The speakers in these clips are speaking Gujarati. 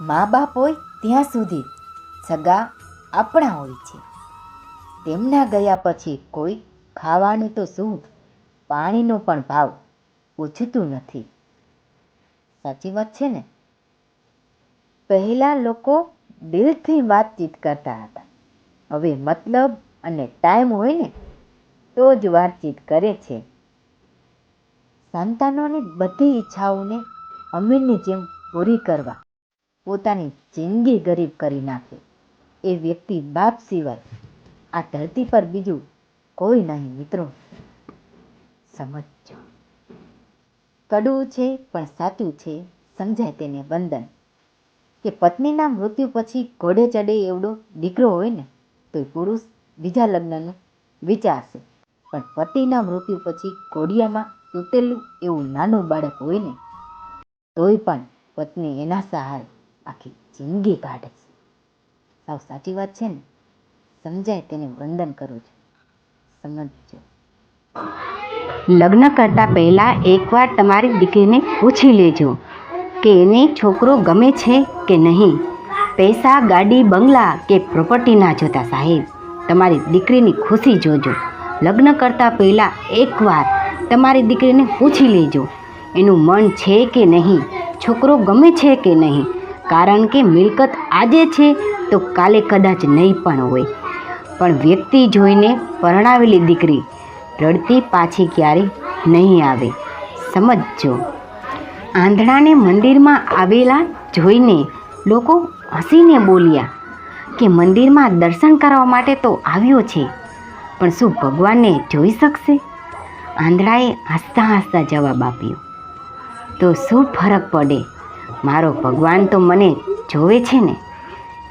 મા બાપ હોય ત્યાં સુધી સગા આપણા હોય છે. તેમના ગયા પછી કોઈ ખાવાનું તો શું? પાણીનો પણ ભાવ પૂછતું નથી. સાચી વાત છે ને? પહેલાં લોકો દિલથી વાતચીત કરતા હતા. હવે મતલબ અને ટાઈમ હોય ને, તો જ વાતચીત કરે છે. સંતાનોની બધી ઈચ્છાઓને અમીરની જેમ પૂરી કરવા પોતાની જિંદગી ગરીબ કરી નાખે. એ વ્યક્તિ બાપ સિવાય આ ધરતી પર બીજું કોઈ નહીં, મિત્રો. સમજો કડવું છે, પણ સાચું છે. સમજાય તેને વંદન. કે પત્નીના મૃત્યુ પછી ઘોડે ચડે એવડો દીકરો હોય ને તો પુરુષ બીજા લગ્નનું વિચારશે પણ પતિના મૃત્યુ પછી ઘોડિયામાં તૂટેલું એવું નાનું બાળક હોય ને, તોય પણ પત્ની એના સહાય આખી જિંદગી કાઢે છે. સાવ સાચી વાત છે ને? સમજાય તેને વંદન કરું છું. સમજજો. લગ્ન કરતાં પહેલાં એકવાર તમારી દીકરીને પૂછી લેજો કે એને છોકરો ગમે છે કે નહીં. પૈસા, ગાડી, બંગલા કે પ્રોપર્ટી ના જોતા સાહેબ, તમારી દીકરીની ખુશી જોજો. લગ્ન કરતાં પહેલાં એકવાર તમારી દીકરીને પૂછી લેજો. એનું મન છે કે નહીં? છોકરો ગમે છે કે નહીં? કારણ કે મિલકત આજે છે તો કાલે કદાચ નહીં પણ હોય. પણ વ્યક્તિ જોઈને પરણાવેલી દીકરી રડતી પાછી ક્યારે નહીં આવે. સમજજો. આંધળાને મંદિરમાં આવેલા જોઈને લોકો હસીને બોલ્યા કે મંદિરમાં દર્શન કરવા માટે તો આવ્યો છે, પણ શું ભગવાનને જોઈ શકશે? આંધળાએ હસતા હસતા જવાબ આપ્યો. તો શું ફરક પડે? મારો ભગવાન તો મને જોવે છે ને.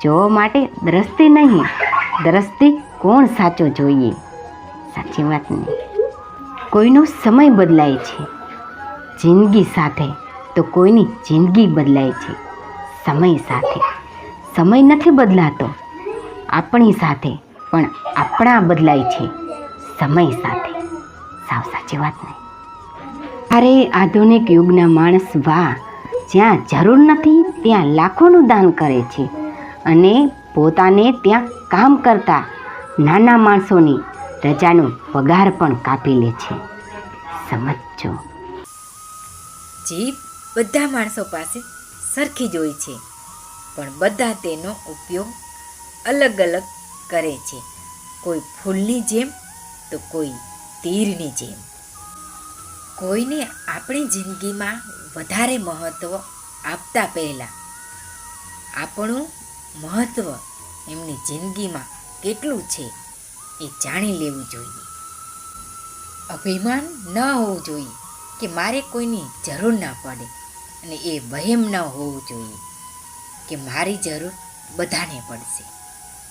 જોવા માટે દ્રષ્ટિ નહીં. દ્રષ્ટિ કોણ સાચો જોઈએ? સાચી વાત નહીં કોઈનો સમય બદલાય છે. જિંદગી સાથે તો કોઈની જિંદગી બદલાય છે. સમય સાથે. સમય નથી બદલાતો. આપણી સાથે પણ આપણા બદલાય છે. સમય સાથે. સાવ સાચી વાત નહીં અરે આધુનિક યુગના માણસ વાહ. જ્યાં જરૂર નથી, ત્યાં લાખોનું દાન કરે છે અને પોતાને ત્યાં કામ કરતા નાના માણસોની રજાનો પગાર પણ કાપી લે છે. સમજજો. જીભ બધા માણસો પાસે સરખી જ હોય છે, પણ બધા તેનો ઉપયોગ અલગ અલગ કરે છે. કોઈ ફૂલની જેમ તો કોઈ તીરની જેમ. કોઈને આપણી જિંદગીમાં વધારે મહત્ત્વ આપતા પહેલાં આપણું મહત્ત્વ એમની જિંદગીમાં કેટલું છે એ જાણી લેવું જોઈએ. અભિમાન ન હોવું જોઈએ કે મારે કોઈની જરૂર ના પડે અને એ વહેમ ન હોવું જોઈએ કે મારી જરૂર બધાને પડશે.